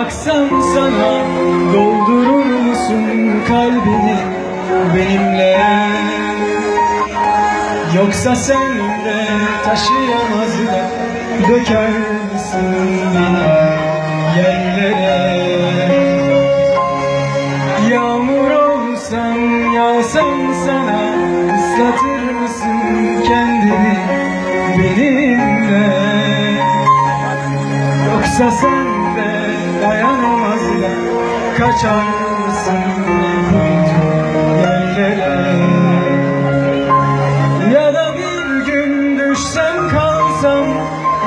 aksam sana Doldurur musun kalbini benimle? Yoksa sen de taşıyamaz da Döker misin beni yerlere? Yağmur olsam yağsam sana ıslatır mısın kendini benimle? Yoksa sen kaçar mısın yerlere Ya da bir gün düşsem kalsam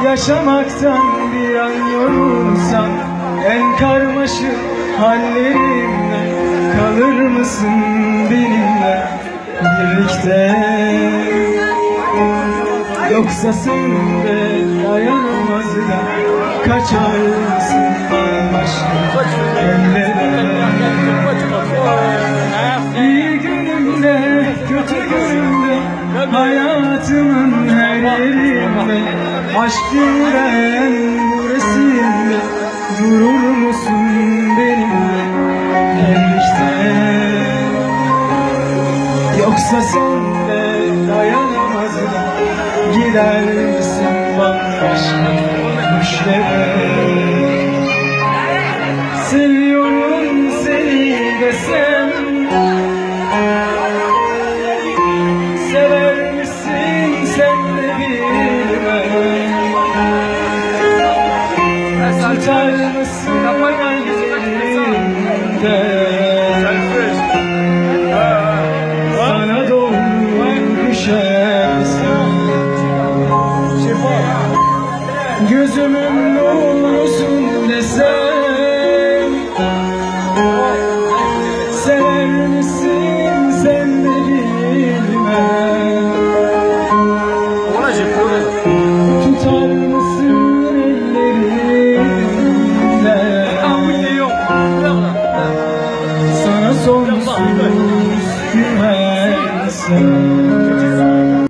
yaşamaktan bir an yorulsam En karmaşık hallerimle kalır mısın benimle birlikte? Yoksa sen de dayanamaz da kaçar günümde Hayatımın her yerinde. Aşk yüreğen bu resimde Durur musun benimle? Birlikte Yoksa sen de dayanamaz da Gider misin bambaşka düşlere Seviyorum seni desem Sana doğru düşersen Gözümün nurusun sonsuz güvensin